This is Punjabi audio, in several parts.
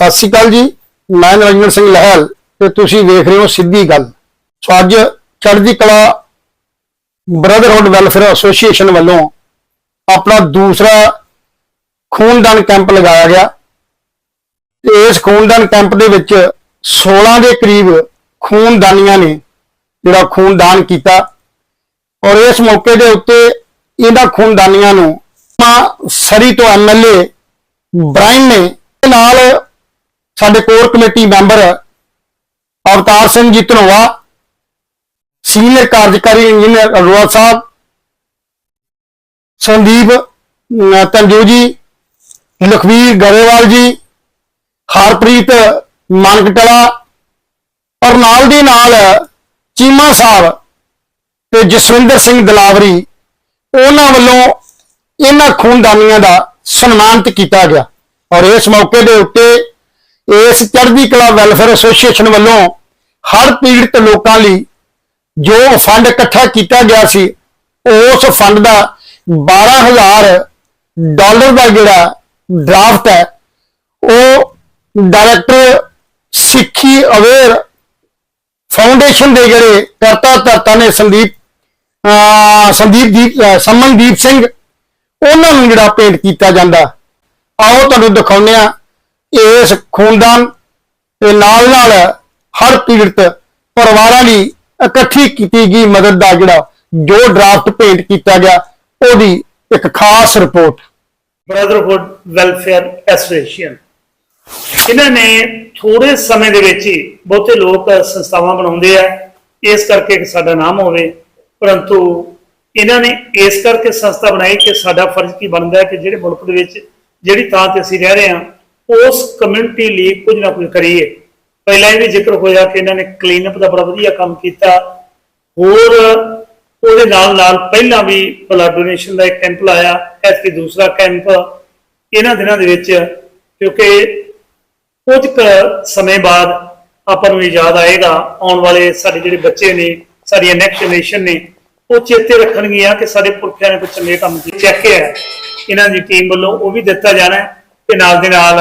ਸਤਿ ਸ਼੍ਰੀ ਅਕਾਲ ਜੀ, ਮੈਂ ਨਰਿੰਦਰ ਸਿੰਘ ਲਹਿਲ ਤੇ ਤੁਸੀਂ ਵੇਖ ਰਹੇ ਹੋ ਸਿੱਧੀ ਗੱਲ। ਸੋ ਅੱਜ ਚੜ੍ਹਦੀ ਕਲਾ ਬ੍ਰਦਰਹੁੱਡ ਵੈਲਫੇਅਰ ਐਸੋਸੀਏਸ਼ਨ ਵੱਲੋਂ ਆਪਣਾ ਦੂਸਰਾ ਖੂਨਦਾਨ ਕੈਂਪ ਲਗਾਇਆ ਗਿਆ। ਤੇ ਇਸ ਖੂਨਦਾਨ ਕੈਂਪ ਦੇ ਵਿੱਚ 16 ਦੇ ਕਰੀਬ ਖੂਨਦਾਨੀਆਂ ਨੇ ਜਿਹੜਾ ਖੂਨਦਾਨ ਕੀਤਾ ਔਰ ਇਸ ਮੌਕੇ ਦੇ ਉੱਤੇ ਇਹਨਾਂ ਖੂਨਦਾਨੀਆਂ ਨੂੰ ਆਪਾਂ ਸਰੀ ਤੋਂ ਐਮਐਲਏ ਬ੍ਰਾਇਨ ਨੇ ਨਾਲ ਸਾਡੇ core committee member Avtar Singh ji Dhanoa senior ਕਾਰਜਕਾਰੀ ਇੰਜੀਨੀਅਰ ਅਰੋੜਾ ਸਾਹਿਬ ਸੰਦੀਪ ਅਮ, ਤੰਜੂ ਜੀ ਲਖਵੀਰ ਗਰੇਵਾਲ ਜੀ ਹਰਪ੍ਰੀਤ ਮਾਨਕਟਲਾ ਔਰ ਨਾਲ ਦੀ ਨਾਲ ਚੀਮਾ ਸਾਹਿਬ ਤੇ ਜਸਵਿੰਦਰ ਸਿੰਘ ਦਲਾਵਰੀ ਉਹਨਾਂ ਵੱਲੋਂ ਇਹਨਾਂ ਖੂਨਦਾਨੀਆਂ ਦਾ ਸਨਮਾਨਿਤ ਕੀਤਾ ਗਿਆ। ਔਰ ਇਸ ਮੌਕੇ ਦੇ ਉੱਤੇ ਇਸ ਚੜ੍ਹਦੀ ਕਲਾ ਵੈਲਫੇਅਰ ਐਸੋਸੀਏਸ਼ਨ ਵੱਲੋਂ ਹਰ ਪੀੜਤ ਲੋਕਾਂ ਲਈ ਜੋ ਫੰਡ ਇਕੱਠਾ ਕੀਤਾ ਗਿਆ ਸੀ, ਉਸ ਫੰਡ ਦਾ 12000 ਡਾਲਰ ਦਾ ਜਿਹੜਾ ਡਰਾਫਟ ਹੈ, ਉਹ ਡਾਇਰੈਕਟਰ ਸਿੱਖੀ ਅਵੇਅਰ ਫਾਊਂਡੇਸ਼ਨ ਦੇ ਜਿਹੜੇ ਕਰਤਾ ਧਰਤਾ ਨੇ ਸੰਦੀਪ ਸੰਦੀਪ ਦੀਪ ਅਹ, ਸਮਨਦੀਪ ਸਿੰਘ, ਉਹਨਾਂ ਨੂੰ ਜਿਹੜਾ ਭੇਂਟ ਕੀਤਾ ਜਾਂਦਾ। ਆਓ ਤੁਹਾਨੂੰ ਦਿਖਾਉਂਦੇ ਆ ਇਸ ਖੂਨਦਾਨ ਤੇ ਨਾਲ ਨਾਲ ਹਰ ਪੀੜਤ ਪਰਿਵਾਰਾਂ ਲਈ ਇਕੱਠੀ ਕੀਤੀ ਗਈ ਮਦਦ ਦਾ ਜਿਹੜਾ ਜੋ ਡਰਾਫਟ ਭੇਂਟ ਕੀਤਾ ਗਿਆ, ਉਹਦੀ ਇੱਕ ਖਾਸ ਰਿਪੋਰਟ। ਬ੍ਰਦਰਹੁੱਡ ਵੈਲਫੇਅਰ ਐਸੋਸੀਏਸ਼ਨ ਇਹਨਾਂ ਨੇ ਥੋੜੇ ਸਮੇਂ ਦੇ ਵਿੱਚ ਹੀ ਬਹੁਤੇ ਲੋਕ ਸੰਸਥਾਵਾਂ ਬਣਾਉਂਦੇ ਆ, ਇਸ ਕਰਕੇ ਸਾਡਾ ਨਾਮ ਹੋਵੇ। ਪਰੰਤੂ ਇਹਨਾਂ ਨੇ ਇਸ ਕਰਕੇ ਸੰਸਥਾ ਬਣਾਈ ਕਿ ਸਾਡਾ ਫਰਜ਼ ਕੀ ਬਣਦਾ ਹੈ ਕਿ ਜਿਹੜੇ ਮੁਲਕ ਦੇ ਵਿੱਚ ਜਿਹੜੀ ਥਾਂ ਤੇ ਅਸੀਂ ਰਹਿ ਰਹੇ ਹਾਂ ਉਸ ਕਮਿਊਨਿਟੀ ਲਈ ਕੁਝ ਨਾ ਕੁਝ ਕਰੀਏ। ਪਹਿਲਾਂ ਇਹ ਵੀ ਜ਼ਿਕਰ ਹੋਇਆ ਕਿ ਇਹਨਾਂ ਨੇ ਕਲੀਨਅਪ ਦਾ ਬੜਾ ਵਧੀਆ ਕੰਮ ਕੀਤਾ। ਹੋਰ ਉਹਦੇ ਨਾਲ ਨਾਲ ਪਹਿਲਾਂ ਵੀ ਬਲੱਡ ਡੋਨੇਸ਼ਨ ਦਾ ਇੱਕ ਕੈਂਪ ਲਾਇਆ ਐਤਕੀ ਦੂਸਰਾ ਕੈਂਪ ਇਹਨਾਂ ਦਿਨਾਂ ਦੇ ਵਿੱਚ, ਕਿਉਂਕਿ ਕੁਝ ਕੁ ਸਮੇਂ ਬਾਅਦ ਆਪਾਂ ਨੂੰ ਯਾਦ ਆਏਗਾ, ਆਉਣ ਵਾਲੇ ਸਾਡੇ ਜਿਹੜੇ ਬੱਚੇ ਨੇ ਸਾਡੀ ਨੈਕਸਟ ਜਨਰੇਸ਼ਨ ਨੇ, ਉਹ ਚੇਤੇ ਰੱਖਣਗੀਆਂ ਕਿ ਸਾਡੇ ਪੁਰਖਿਆਂ ਨੇ ਕੁਝ ਚੰਗੇ ਕੰਮ ਕੀਤੇ ਚੈੱਕ ਹੈ। ਇਹਨਾਂ ਦੀ ਟੀਮ ਵੱਲੋਂ ਉਹ ਵੀ ਦਿੱਤਾ ਜਾਣਾ ਹੈ। ਤੇ ਨਾਲ ਦੇ ਨਾਲ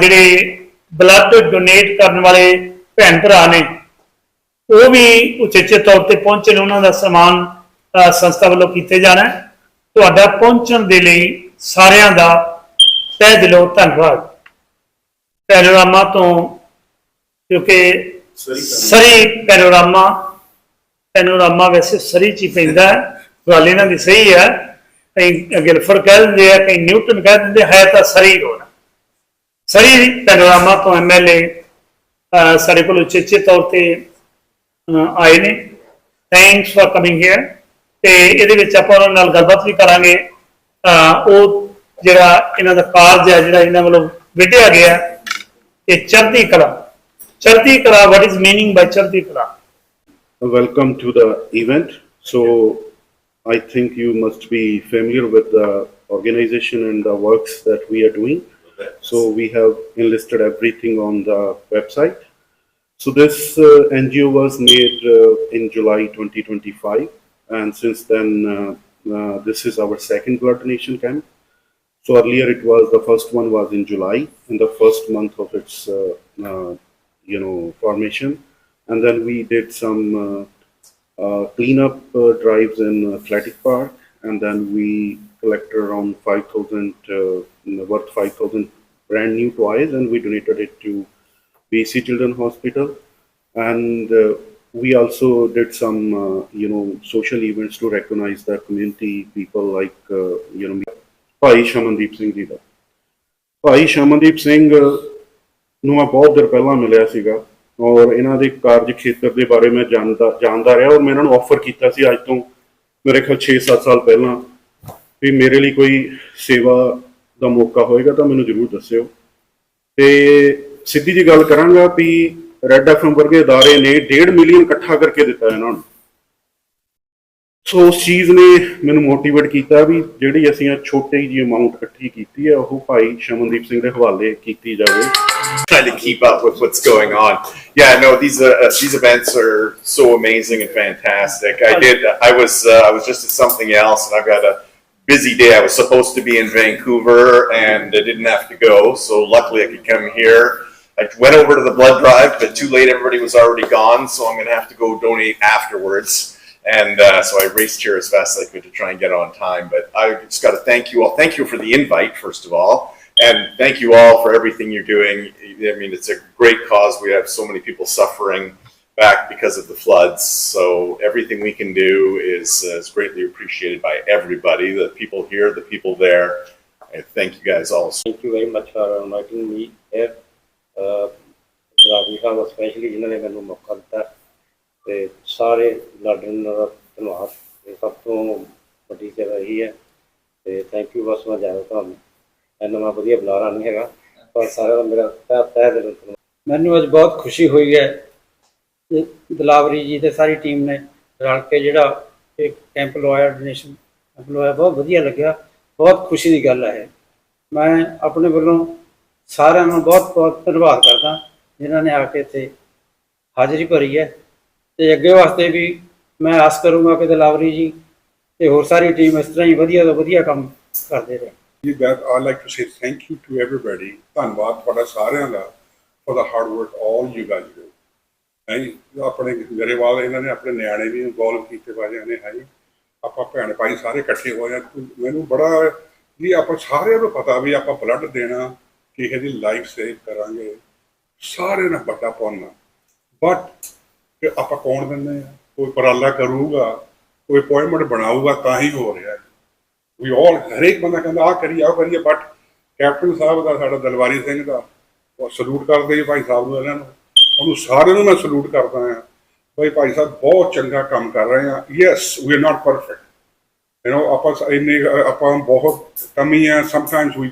ਜਿਹੜੇ ਬਲੱਡ ਡੋਨੇਟ ਕਰਨ ਵਾਲੇ ਭੈਣ ਭਰਾ ਨੇ ਉਹ ਵੀ ਉਚੇਚੇ ਤੌਰ ਤੇ ਪਹੁੰਚੇ ਨੇ ਉਹਨਾਂ ਦਾ ਸਨਮਾਨ ਸੰਸਥਾ ਵੱਲੋਂ ਕੀਤੇ ਜਾਣਾ ਹੈ। ਤੁਹਾਡਾ ਪਹੁੰਚਣ ਦੇ ਲਈ ਸਾਰਿਆਂ ਦਾ ਤਹਿ ਦਿਲੋਂ ਧੰਨਵਾਦ। ਪੈਨੋਰਾਮਾ ਤੋਂ ਕਿਉਂਕਿ ਸਰੀ ਪੈਨੋਰਾਮਾ। ਪੈਨੋਰਾਮਾ ਵੈਸੇ ਸਰੀ ਚ ਹੀ ਪੈਂਦਾ ਹੈ ਗੱਲ ਇਹਨਾਂ ਦੀ ਸਹੀ ਹੈ। ਕਈ ਗਿਲਫਰ ਕਹਿ ਦਿੰਦੇ ਆ ਕਈ ਨਿਊਟਨ ਕਹਿ ਦਿੰਦੇ ਹੈ ਤਾਂ ਸਰੀ ਹੋਣਾ। ਸਰੀ ਪੈਨੋਰਾਮਾ ਤੋਂ ਐਮਐਲਏ ਸਾਡੇ ਕੋਲ ਉਚੇਚੇ ਤੌਰ ਤੇ ਆਏ ਨੇ। ਥੈਂਕਸ ਫॉर ਕਮਿੰਗ ਹੇਅਰ ਤੇ ਇਹਦੇ ਵਿੱਚ ਆਪਾਂ ਉਹਨਾਂ ਨਾਲ ਗੱਲਬਾਤ ਵੀ ਕਰਾਂਗੇ। ਉਹ ਜਿਹੜਾ ਇਹਨਾਂ ਦਾ ਕਾਰਜ ਹੈ ਜਿਹੜਾ ਇਹਨਾਂ ਵੱਲੋਂ ਵਿੱਢਿਆ ਗਿਆ ਤੇ ਚੜ੍ਹਦੀ ਕਲਾ। ਚੜ੍ਹਦੀ ਕਲਾ ਵਾਟ ਇਜ਼ ਮੀਨਿੰਗ ਬਾਈ ਚੜ੍ਹਦੀ ਕਲਾ? Welcome to the event. So, I think you must be familiar with the organization and the works that we are doing. So, we have enlisted everything on the website. So, this uh, NGO was made uh, in July 2025, and since then, uh, uh, this is our second blood donation camp. So earlier it was the first one was in July in the first month of its uh, uh, you know formation, and then we did some uh, uh, cleanup uh, drives in Athletic Park, and then we collected around five thousand uh, worth five thousand brand new toys, and we donated it to BC Children Hospital, and uh, we also did some uh, you know social events to recognize the community people like uh, you know ਭਾਈ ਸ਼ਮਨਦੀਪ ਸਿੰਘ ਜੀ ਦਾ ਭਾਈ ਸ਼ਮਨਦੀਪ ਸਿੰਘ ਨੂੰ ਮੈਂ ਬਹੁਤ ਦਿਨ ਪਹਿਲਾਂ ਮਿਲਿਆ ਸੀਗਾ ਔਰ ਇਹਨਾਂ ਦੇ ਕਾਰਜ ਖੇਤਰ ਦੇ ਬਾਰੇ ਮੈਂ ਜਾਣਦਾ ਜਾਣਦਾ ਰਿਹਾ ਔਰ ਮੈਂ ਇਹਨਾਂ ਨੂੰ ਆਫਰ ਕੀਤਾ ਸੀ ਅੱਜ ਤੋਂ ਮੇਰੇ ਖਿਆਲ 6-7 ਸਾਲ ਪਹਿਲਾਂ ਵੀ ਮੇਰੇ ਲਈ ਕੋਈ ਸੇਵਾ ਦਾ ਮੌਕਾ ਹੋਏਗਾ ਤਾਂ ਮੈਨੂੰ ਜ਼ਰੂਰ ਦੱਸਿਓ ਤੇ ਸਿੱਧੀ ਜੀ ਗੱਲ ਕਰਾਂਗਾ ਵੀ ਰੈੱਡ ਐਫਐਮ ਵਰਗੇ ادارے ਨੇ 1.5 ਮਿਲੀਅਨ ਇਕੱਠਾ ਕਰਕੇ ਦਿੱਤਾ ਇਹਨਾਂ ਨੂੰ ਸੋ ਉਸ ਚੀਜ਼ ਨੇ ਮੈਨੂੰ ਮੋਟੀਵੇਟ ਕੀਤਾ ਵੀ ਜਿਹੜੀ ਅਸੀਂ ਆ ਛੋਟੀ ਜੀ ਅਮਾਉਂਟ ਇਕੱਠੀ ਕੀਤੀ ਹੈ ਉਹ ਭਾਈ ਸ਼ਮਨਦੀਪ ਸਿੰਘ ਦੇ ਹਵਾਲੇ ਕੀਤੀ ਜਾਵੇ Trying to keep up with what's going on. Yeah, no, these uh, uh, these events are so amazing and fantastic. I did. I was uh, I was just at something else, and I've got a busy day. I was supposed to be in Vancouver and I didn't have to go, so luckily I could come here. I went over to the blood drive, but too late. Everybody was already gone, so I'm going to have to go donate afterwards. And uh, so I raced here as fast as I could to try and get on time. But I just got to thank you all. Thank you for the invite, first of all. And thank you all for everything you're doing. I mean, it's a great cause. We have so many people suffering back because of the floods. So everything we can do is, uh, is greatly appreciated by everybody the people here, the people there. And thank you guys all Thank you very much for inviting me here. Uh, ਰਾਜੀ ਸਾਹਿਬ ਸਪੈਸ਼ਲੀ ਜਿਨ੍ਹਾਂ ਨੇ ਮੈਨੂੰ ਮੌਕਾ ਦਿੱਤਾ ਤੇ ਸਾਰੇ ਲਾਡਨ ਦਾ ਧੰਨਵਾਦ ਇਹ ਸਭ ਤੋਂ ਵੱਡੀ ਸੇਵਾ ਇਹੀ ਹੈ ਤੇ ਥੈਂਕ ਯੂ ਬਸ ਮੈਂ ਜ਼ਿਆਦਾ ਤੁਹਾਨੂੰ ਇੰਨਾ ਵਧੀਆ ਬੁਲਾਰਾ ਨਹੀਂ ਹੈਗਾ, ਪਰ ਸਾਰਿਆਂ ਦਾ ਮੇਰਾ ਤਹਿ ਤਹਿ ਦਿਲੋਂ ਮੈਨੂੰ ਅੱਜ ਬਹੁਤ ਖੁਸ਼ੀ ਹੋਈ ਹੈ ਦਲਾਵਰੀ ਜੀ ਤੇ ਸਾਰੀ ਟੀਮ ਨੇ ਰਲ ਕੇ ਜਿਹੜਾ ਇੱਕ ਕੈਂਪ ਲਵਾਇਆ ਡੋਨੇਸ਼ਨ ਕੈਂਪ ਲਵਾਇਆ, ਬਹੁਤ ਵਧੀਆ ਲੱਗਿਆ। ਬਹੁਤ ਖੁਸ਼ੀ ਦੀ ਗੱਲ ਹੈ। ਇਹ। ਮੈਂ ਆਪਣੇ ਵੱਲੋਂ ਸਾਰਿਆਂ ਨੂੰ ਬਹੁਤ ਬਹੁਤ ਧੰਨਵਾਦ ਕਰਦਾ, ਜਿਨ੍ਹਾਂ ਨੇ ਆ ਕੇ ਇੱਥੇ ਹਾਜ਼ਰੀ ਭਰੀ ਹੈ। ਤੇ ਅੱਗੇ ਵਾਸਤੇ ਵੀ ਮੈਂ ਆਸ ਕਰੂੰਗਾ ਕਿ ਦਲਾਵਰੀ ਜੀ ਤੇ ਹੋਰ ਸਾਰੀ ਟੀਮ ਇਸ ਤਰ੍ਹਾਂ ਹੀ ਵਧੀਆ ਤੋਂ ਵਧੀਆ ਕੰਮ ਕਰਦੇ ਰਹੇ। ਜੀ that I'd like to say thank you to everybody. ਧੰਨਵਾਦ ਤੁਹਾਡਾ ਸਾਰਿਆਂ ਦਾ for the hard work all you guys do. ਹੈ ਜੀ? ਜੋ ਆਪਣੇ ਗਰੇਵਾਲ, ਇਹਨਾਂ ਨੇ ਆਪਣੇ ਨਿਆਣੇ ਵੀ ਇਨਵੋਲਵ ਕੀਤੇ ਬਾਜਿਆਂ ਨੇ, ਹੈ ਆਪਾਂ ਭੈਣ ਭਾਈ ਸਾਰੇ ਇਕੱਠੇ ਹੋ ਆ। ਮੈਨੂੰ ਬੜਾ ਜੀ ਆਪਾਂ ਸਾਰਿਆਂ ਨੂੰ ਪਤਾ ਵੀ ਆਪਾਂ ਬਲੱਡ ਦੇਣਾ, ਕਿਸੇ ਦੀ ਲਾਈਫ ਸੇਵ ਕਰਾਂਗੇ। ਸਾਰੇ ਨਾਲ ਵੱਡਾ ਪਾਉਣਾ ਬਟ ਆਪਾਂ ਕੌਣ ਦਿੰਦੇ ਆ? ਕੋਈ ਉਪਰਾਲਾ ਕਰੂਗਾ, ਕੋਈ ਅਪਾਇੰਟਮੈਂਟ ਬਣਾਊਗਾ ਤਾਂ ਹੀ ਹੋ ਰਿਹਾ ਹੈ। ਵੀ ਆਲ ਹਰੇਕ ਬੰਦਾ ਕਹਿੰਦਾ ਆ ਕਰੀਏ ਆ ਕਰੀਏ। ਬਟ ਕੈਪਟਨ ਸਾਹਿਬ ਦਾ ਸਾਡਾ ਦਲਵਾਰੀ ਸਿੰਘ ਦਾ ਉਹ ਸਲੂਟ ਕਰਦੇ ਜੀ ਭਾਈ ਸਾਹਿਬ ਨੂੰ ਇਹਨਾਂ ਨੂੰ। ਉਹਨੂੰ ਸਾਰਿਆਂ ਨੂੰ ਮੈਂ ਸਲੂਟ ਕਰਦਾ ਆ ਭਾਈ ਭਾਈ ਸਾਹਿਬ ਬਹੁਤ ਚੰਗਾ ਕੰਮ ਕਰ ਰਹੇ ਆ yes we are not perfect you know ਆਪਾਂ ਇੰਨੇ ਆਪਾਂ ਬਹੁਤ ਕਮੀ ਆ sometimes we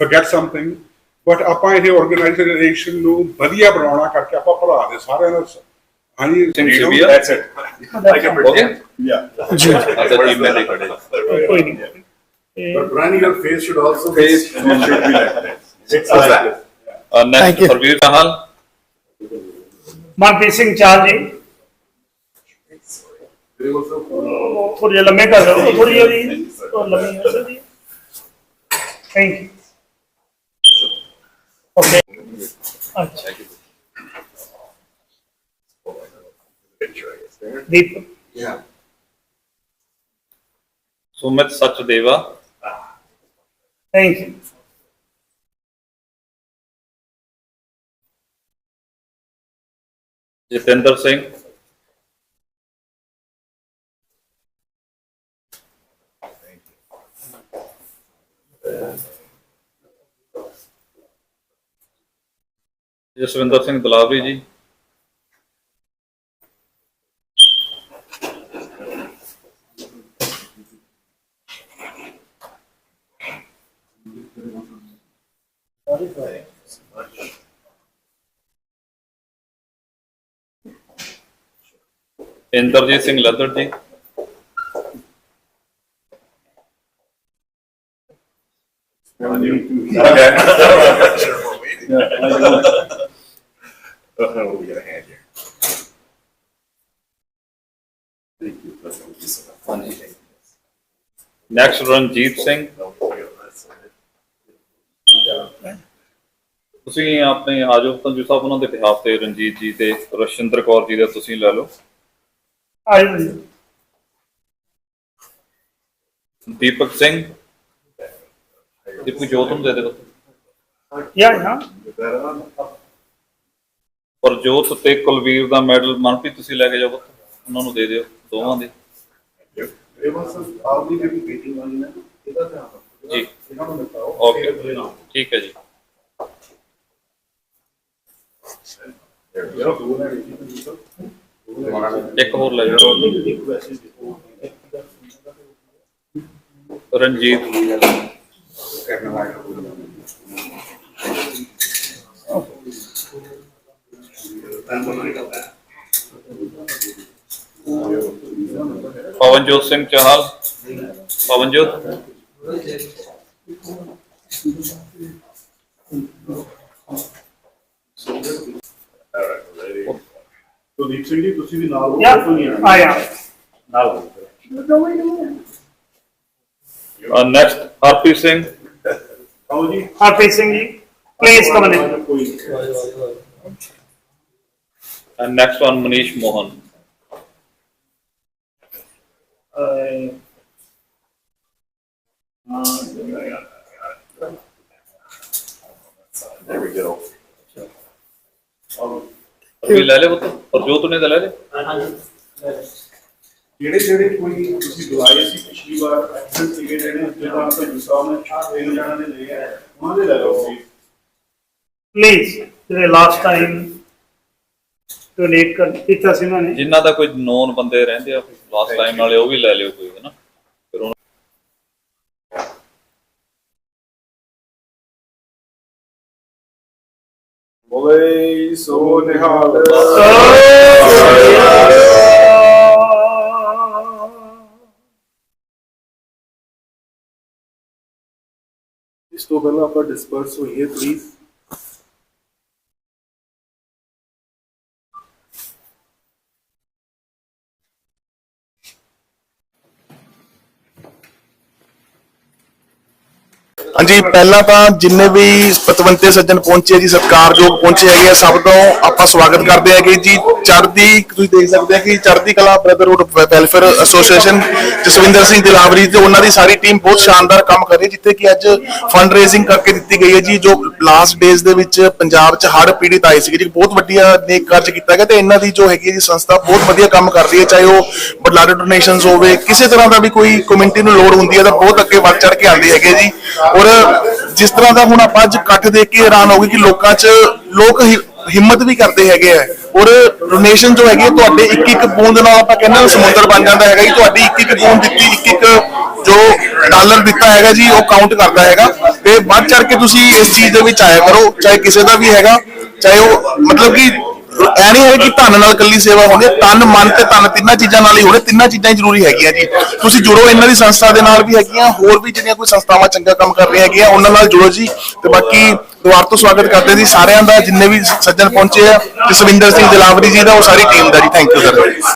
forget something but ਆਪਾਂ ਇਹ ਆਰਗੇਨਾਈਜੇਸ਼ਨ ਨੂੰ ਵਧੀਆ ਬਣਾਉਣਾ ਕਰਕੇ ਆਪਾਂ ਭਰਾ ਦੇ ਸਾਰਿਆਂ ਦਾ ਹਾਂਜੀ That's it. I can pretend. Yeah. ਜੀ ਕੋਈ ਨਹੀਂ But Brian, your face should also be, should be like that. How's that? Uh, Thank next, you. Parveer Tahan. Manpreet Singh ਚਾਲ ਜੀ ਥੋੜੀ ਜਿਹੀ ਲੰਮੇ ਕਰ ਲਓ ਥੋੜੀ ਜਿਹੀ ਉਹ ਲੰਮੀ ਹੋ ਸਕਦੀ ਥੈਂਕ ਯੂ ਓਕੇ ਅੱਛਾ ਦੀਪ Sumit Sachdeva. Thank you Jitendra Singh. Jaswinder Singh Dalawari ji Inderjit Singh Laddar ਜੀ Okay. Sure, we're waiting. Uh, we got a hand here. Next Ranjit Singh ਤੁਸੀਂ ਆਪਣੇ ਆਜੋ ਸੰਜੂ ਸਾਹਿਬ ਉਹਨਾਂ ਦੇ ਬਿਹਾਫ ਤੇ ਰਣਜੀਤ ਜੀ ਤੇ ਰਸ਼ਿੰਦਰ ਕੌਰ ਜੀ ਦਾ ਤੁਸੀਂ ਲੈ ਲਓ। ਜੀ। ਦੀਪਕ ਸਿੰਘ। ਦੀਪਕ ਜੋਤ ਨੂੰ ਦੇ ਦਿਓ ਯਾ ਹਾਂ। ਪਰਜੋਤ ਤੇ ਕੁਲਵੀਰ ਦਾ ਮੈਡਲ ਮਨਪ੍ਰੀਤ ਤੁਸੀਂ ਲੈ ਕੇ ਜਾਓ ਪੁੱਤ। ਉਹਨਾਂ ਨੂੰ ਦੇ ਦਿਓ ਦੋਵਾਂ ਦੇ। ਜੀ ਓਕੇ ਠੀਕ ਹੈ ਜੀ। ਇੱਕ ਹੋਰ ਲੈ ਜਾਓ। ਰਣਜੀਤ। ਪਵਨਜੋਤ ਸਿੰਘ ਚਾਹਲ। ਪਵਨਜੋਤ। ਕੁਲਦੀਪ ਸਿੰਘ ਜੀ ਤੁਸੀਂ ਵੀ ਨਾਲ ਯਾ ਹੋ ਆਇਆ ਨਾਲ ਹੋ next Harpreet Singh Harpreet Singh ji please come in and next one Manish Mohan There we go. ਅਭੀ ਲੈ ਲੈ ਪੁੱਤ? ਪ੍ਰਜੋਤ ਨੇ ਤਾਂ ਲੈ ਲੈ। ਜਿਹੜੇ ਜਿਹੜੇ ਕੋਈ ਤੁਸੀਂ ਬੁਲਾਏ ਸੀ ਪਿਛਲੀ ਵਾਰ ਐਕਸ਼ਨ ਸੀਗੇ ਜਿਹੜੇ ਜਿਹੜਾ ਭਜੂ ਸਾਹਿਬ ਨੇ ਤਿੰਨ ਜਣਾਂ ਨੇ ਲਏ ਆ ਉਹਨਾਂ ਦੇ ਲੈ ਲਓ ਸੀ। ਪਲੀਜ਼ ਜਿਹੜੇ ਲਾਸਟ ਟਾਈਮ ਡੋਨੇਟ ਕਰ ਕੀਤਾ ਸੀ ਉਹਨਾਂ ਨੇ। ਜਿਨ੍ਹਾਂ ਦਾ ਕੋਈ ਨੋਨ ਬੰਦੇ ਰਹਿੰਦੇ ਆ ਲਾਸਟ ਟਾਈਮ ਵਾਲੇ ਉਹ ਵੀ ਲੈ ਲਿਓ ਕੋਈ ਹੈ ਨਾ ਬੋਲੇ ਸੋ ਨਿਹਾਲ। ਇਸ ਤੋਂ ਪਹਿਲਾਂ ਆਪਾਂ ਡਿਸਪਰਸ ਹੋਈਏ ਪਲੀਜ਼ ਹਾਂਜੀ, ਪਹਿਲਾਂ ਤਾਂ ਜਿੰਨੇ ਵੀ ਪਤਵੰਤੇ ਸੱਜਣ ਪਹੁੰਚੇ ਜੀ ਸਤਿਕਾਰਯੋਗ ਪਹੁੰਚੇ ਹੈਗੇ ਆ, ਸਭ ਤੋਂ ਆਪਾਂ ਸਵਾਗਤ ਕਰਦੇ ਹੈਗੇ ਜੀ। ਚੜ੍ਹਦੀ, ਤੁਸੀਂ ਦੇਖ ਸਕਦੇ ਆ ਕਿ ਚੜ੍ਹਦੀ ਕਲਾ brotherhood welfare association Jaswinder Singh Dilawari ਤੇ ਉਹਨਾਂ ਦੀ ਸਾਰੀ ਟੀਮ ਬਹੁਤ ਸ਼ਾਨਦਾਰ ਕੰਮ ਕਰ ਰਹੀ ਹੈ, ਜਿੱਥੇ ਕਿ ਅੱਜ ਫੰਡ ਰੇਜ਼ਿੰਗ ਕਰਕੇ ਦਿੱਤੀ ਗਈ ਹੈ ਜੀ, ਜੋ ਲਾਸਟ ਡੇਜ਼ ਦੇ ਵਿੱਚ ਪੰਜਾਬ 'ਚ ਹੜ੍ਹ ਪੀੜਿਤ ਆਏ ਸੀਗੇ ਜੀ। ਬਹੁਤ ਵਧੀਆ ਨੇਕ ਕਾਰਜ ਕੀਤਾ ਗਿਆ ਤੇ ਇਹਨਾਂ ਦੀ ਜੋ ਹੈਗੀ ਹੈ ਜੀ ਸੰਸਥਾ ਬਹੁਤ ਵਧੀਆ ਕੰਮ ਕਰ ਰਹੀ ਹੈ, ਚਾਹੇ ਉਹ ਬਲੱਡ ਡੋਨੇਸ਼ਨਸ ਹੋਵੇ, ਕਿਸੇ ਤਰ੍ਹਾਂ ਦਾ ਵੀ ਕੋਈ ਕਮਿਊਨਿਟੀ ਨੂੰ ਲੋੜ ਹੁੰਦੀ ਹੈ ਤਾਂ ਬਹੁਤ ਅੱਗੇ ਵੱਧ ਚੜ ਕੇ ਆਉਂਦੇ ਹੈਗੇ ਜੀ। ਔਰ ਜਿਸ ਤਰ੍ਹਾਂ ਦਾ ਹੁਣ ਆਪਾਂ ਅੱਜ ਇਕੱਠ ਦੇਖ ਕੇ ਹੈਰਾਨ ਹੋ ਗਏ ਕਿ ਲੋਕਾਂ 'ਚ ਲੋਕ ਹਿ- ਹਿੰਮਤ ਵੀ ਕਰਦੇ ਹੈਗੇ ਆ। ਔਰ ਡੋਨੇਸ਼ਨ ਜੋ ਹੈਗੀ ਹੈ ਤੁਹਾਡੇ ਇੱਕ ਇੱਕ ਬੂੰਦ ਨਾਲ ਆਪਾਂ ਕਹਿੰਦੇ ਹਾਂ ਸਮੁੰਦਰ ਬਣ ਜਾਂਦਾ ਹੈਗਾ ਜੀ। ਤੁਹਾਡੀ ਇੱਕ ਇੱਕ ਬੂੰਦ ਦਿੱਤੀ ਇੱਕ ਇੱਕ ਜੋ ਡਾਲਰ ਦਿੱਤਾ ਹੈਗਾ ਜੀ, ਉਹ ਕਾਊਂਟ ਕਰਦਾ ਹੈਗਾ। ਤੇ ਵੱਧ ਚੜ ਕੇ ਤੁਸੀਂ ਇਸ ਚੀਜ਼ ਦੇ ਵਿੱਚ ਆਇਆ ਕਰੋ, ਚਾਹੇ ਕਿਸੇ ਦਾ ਵੀ ਹੈਗਾ, ਚਾਹੇ ਉਹ ਮਤਲਬ ਕਿ ਐ ਨਹੀਂ ਹੈ ਕਿ ਧਨ ਨਾਲ ਕੱਲੀ ਸੇਵਾ ਹੋਣੀ ਹੈ। ਤਨ ਮਨ ਤੇ ਧਨ ਤਿੰਨਾਂ ਚੀਜ਼ਾਂ ਨਾਲ ਹੀ ਹੋਣੇ, ਤਿੰਨਾਂ ਚੀਜ਼ਾਂ ਹੀ ਜ਼ਰੂਰੀ ਹੈਗੀਆਂ ਜੀ। ਤੁਸੀਂ ਜੁੜੋ ਇਹਨਾਂ ਦੀ ਸੰਸਥਾ ਦੇ ਨਾਲ ਵੀ ਹੈਗੀਆਂ, ਹੋਰ ਵੀ ਜਿਹੜੀਆਂ ਕੋਈ ਸੰਸਥਾਵਾਂ ਚੰਗਾ ਕੰਮ ਕਰ ਰਹੀਆਂ ਹੈਗੀਆਂ, ਉਹਨਾਂ ਨਾਲ ਜੁੜੋ ਜੀ। ਤੇ ਬਾਕੀ ਦੁਆਰ ਤੋਂ ਸਵਾਗਤ ਕਰਦੇ ਜੀ ਸਾਰਿਆਂ ਦਾ, ਜਿੰਨੇ ਵੀ ਸੱਜਣ ਪਹੁੰਚੇ ਆ, ਜਸਵਿੰਦਰ ਸਿੰਘ ਦਿਲਾਵਰੀ ਜੀ ਦਾ, ਉਹ ਸਾਰੀ ਟੀਮ ਦਾ ਜੀ। Thank you sir